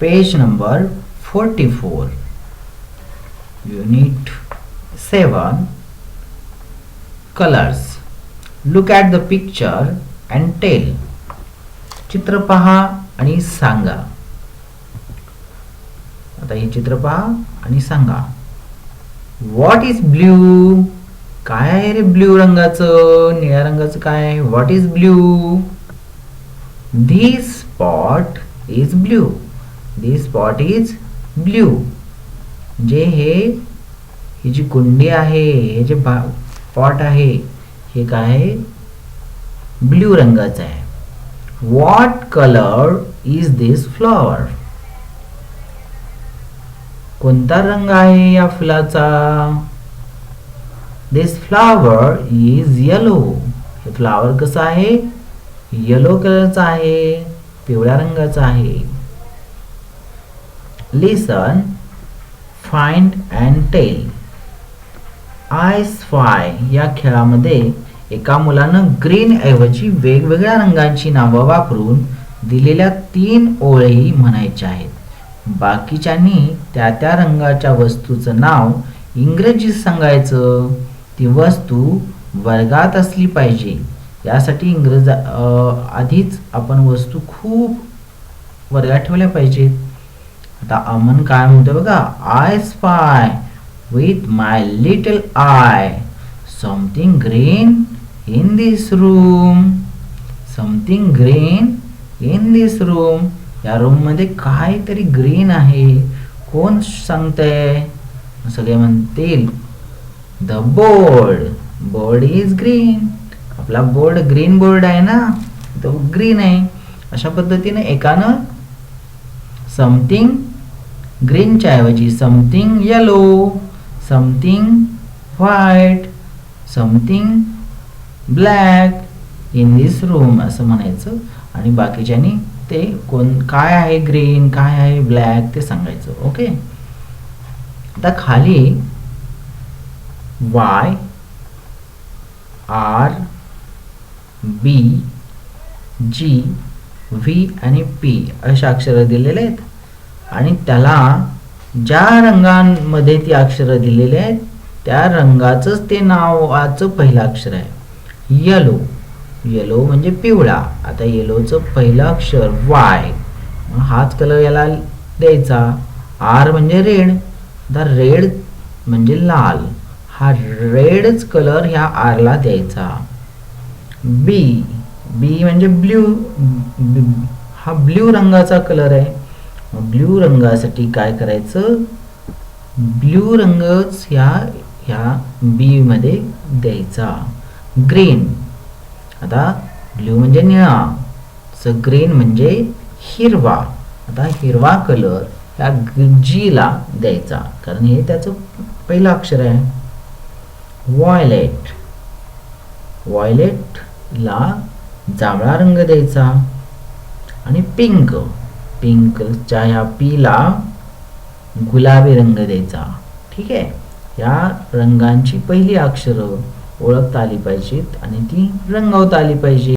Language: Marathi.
page number 44 unit 7 colors. Look at the picture and tell. चित्र पहा आणि सांगा. आता हे चित्र पहा आणि सांगा. व्हॉट इज ब्ल्यू काय आहे रे ब्ल्यू रंगाचं? निळ्या रंगाचं काय what is blue this spot is blue this spot is blue जे हे ही जी कुंडी आहे हे जे पॉट आहे हे काय आहे? ब्ल्यू रंगाचं आहे. What colour is this flower कोणता रंग आहे या फुलाचा? दिस फ्लावर इज येलो हे फ्लावर कसं आहे? येलो कलरचा आहे. पिवळ्या रंगाचा आहे. Listen find and tell I spy या खेळामध्ये एका मुलानं ग्रीन ऐवजी वेगवेगळ्या रंगांची नावं वापरून दिलेल्या तीन ओळी म्हणायच्या आहेत. बाकीच्यांनी त्या त्या रंगाच्या वस्तूचं नाव इंग्रजीत सांगायचं. ती वस्तू वर्गात असली पाहिजे. यासाठी इंग्रज आधीच आपण वस्तू खूप वर्गात ठेवल्या पाहिजेत. आता अमन काय म्हणतो बघा I spy with my little eye something green in this room something green in this room या रूममध्ये काहीतरी ग्रीन आहे. कोण सांगतंय? सगळे म्हणतील the board board is green आपला बोर्ड ग्रीन बोर्ड आहे ना? तो ग्रीन आहे. अशा पद्धतीने एकानं समथिंग ग्रीनच्या ऐवजी something yellow something white something black in this room असं म्हणायचं. आणि बाकीच्यांनी ते कोण काय आहे ग्रीन काय आहे ब्लॅक ते सांगायचं ओके आता खाली Y R B G V आणि पी अशा अक्षरं दिलेले आहेत. आणि त्याला ज्या रंगांमध्ये ती अक्षरं दिलेली आहेत त्या रंगाचंच ते नावाचं पहिलं अक्षर आहे. येलो येलो म्हणजे पिवळा. आता येलोचं पहिलं अक्षर वाय हाच कलर याला द्यायचा. आर म्हणजे रेड. आता रेड म्हणजे लाल. हा रेडच कलर ह्या आरला द्यायचा. बी बी म्हणजे ब्ल्यू. हा ब्ल्यू रंगाचा कलर आहे. ब्ल्यू रंगासाठी काय करायचं? ब्ल्यू रंगच ह्या ह्या बी मध्ये द्यायचा. ग्रीन. आता ब्ल्यू म्हणजे निळा. स ग्रीन म्हणजे हिरवा. आता हिरवा कलर ह्या जीला द्यायचा. कारण हे त्याचं पहिलं अक्षर आहे. वॉयलेट वॉयलेटला जांभळा रंग द्यायचा. आणि पिंक पिंकच्या ह्या पीला गुलाबी रंग द्यायचा. ठीक आहे? या रंगांची पहिली अक्षरं ओळखता आली पाहिजेत आणि ती रंगवता आली पाहिजे